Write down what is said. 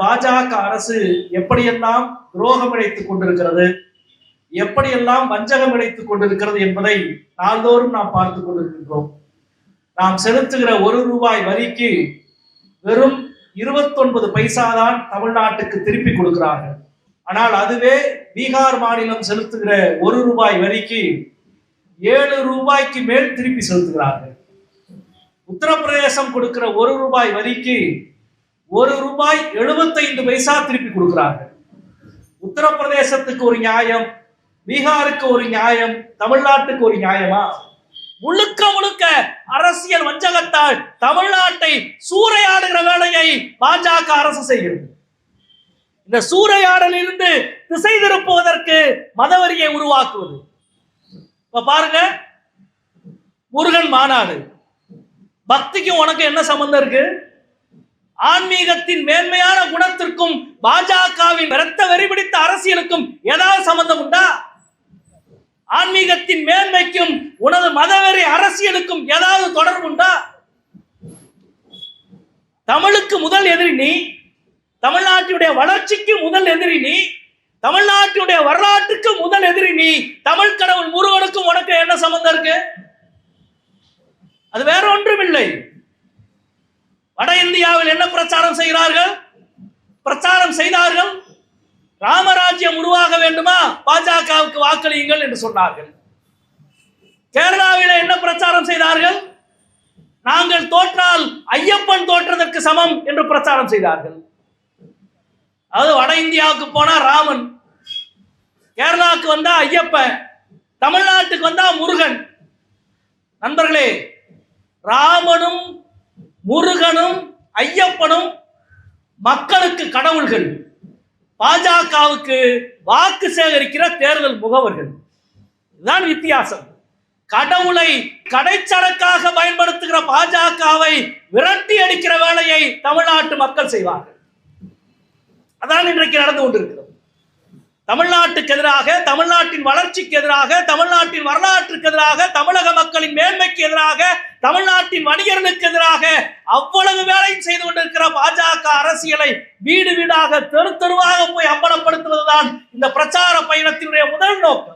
பாஜக அரசு எப்படியெல்லாம் துரோகம் இழைத்துக் கொண்டிருக்கிறது எப்படியெல்லாம் வஞ்சகம் இழைத்துக் கொண்டிருக்கிறது என்பதை நாள்தோறும் நாம் பார்த்து கொண்டிருக்கின்றோம். நாம் செலுத்துகிற ஒரு ரூபாய் வரிக்கு வெறும் இருபத்தொன்பது பைசா தான் தமிழ்நாட்டுக்கு திருப்பி கொடுக்கிறார்கள். ஆனால் அதுவே பீகார் மாநிலம் செலுத்துகிற ஒரு ரூபாய் வரிக்கு ஏழு ரூபாய்க்கு மேல் திருப்பி செலுத்துகிறார்கள். உத்தரப்பிரதேசம் கொடுக்கிற ஒரு ரூபாய் வரிக்கு ஒரு ரூபாய் எழுபத்தைந்து பைசா திருப்பி கொடுக்கிறார்கள் உத்தரப்பிரதேசத்துக்கு ஒரு நியாயம் பீகாருக்கு ஒரு நியாயம் தமிழ்நாட்டுக்கு ஒரு நியாயமா? முழுக்க முழுக்க அரசியல் வஞ்சகத்தால் தமிழ்நாட்டை சூறையாடுகிற வேலையை பாஜக அரசு செய்கிறது. இந்த சூறையாடலில் இருந்து திசை திருப்புவதற்கு மதவரியை உருவாக்குவது. இப்ப பாருங்க முருகன் மாநாடு. பக்திக்கும் உனக்கு என்ன சம்பந்தம் இருக்கு? ஆன்மீகத்தின் மேன்மையான குணத்திற்கும் பாஜகவின் இரத்த வெறிபிடித்த அரசியலுக்கும் ஏதாவது சம்பந்தம் உண்டா? ஆன்மீகத்தின் மேன்மைக்கும் உனது மதவெறி அரசியலுக்கும் ஏதாவது தொடர்பு உண்டா? தமிழுக்கு முதல் எதிரி நீ தமிழ்நாட்டினுடைய வளர்ச்சிக்கு முதல் எதிரி நீ தமிழ்நாட்டினுடைய வரலாற்றுக்கு முதல் எதிரி நீ தமிழ் கடவுள் முருகனுக்கும் உனக்கு என்ன சம்பந்தம் இருக்கு? அது வேற ஒன்றும் இல்லை வட இந்தியாவில் என்ன பிரச்சாரம் செய்கிறார்கள்? பிரச்சாரம் செய்தார்கள்? ராமராஜ்யம் உருவாக வேண்டுமா? பாஜகவுக்கு வாக்களியுங்கள் என்று சொன்னார்கள். கேரளாவில் என்ன பிரச்சாரம் செய்தார்கள்? நாங்கள் தோற்றால் ஐயப்பன் தோற்றதற்கு சமம் என்று பிரச்சாரம் செய்தார்கள். அது வட இந்தியாவுக்கு போனா ராமன் கேரளாவுக்கு வந்தா ஐயப்பன் தமிழ்நாட்டுக்கு வந்தா முருகன். நண்பர்களே ராமனும் ஐயப்பனும் மக்களுக்கு கடவுள்கள். பாஜகவுக்கு வாக்கு சேகரிக்கிற தேர்தல் முகவர்கள். இதுதான் வித்தியாசம். கடவுளை கடைச்சரக்காக பயன்படுத்துகிற பாஜகவை விரட்டி அடிக்கிற வேலையை தமிழ்நாட்டு மக்கள் செய்வார்கள். அதான் இன்றைக்கு நடந்து கொண்டிருக்கிறது. தமிழ்நாட்டுக்கு எதிராக தமிழ்நாட்டின் வளர்ச்சிக்கு எதிராக தமிழ்நாட்டின் வரலாற்றுக்கு எதிராக தமிழக மக்களின் மேன்மைக்கு எதிராக தமிழ்நாட்டின் வணிகர்களுக்கு எதிராக அவ்வளவு வேலையும் செய்து கொண்டிருக்கிற பாஜக அரசியலை வீடு வீடாக தெரு தெருவாக போய் அம்பலப்படுத்துவதுதான் இந்த பிரச்சார பயணத்தினுடைய முதல் நோக்கம்.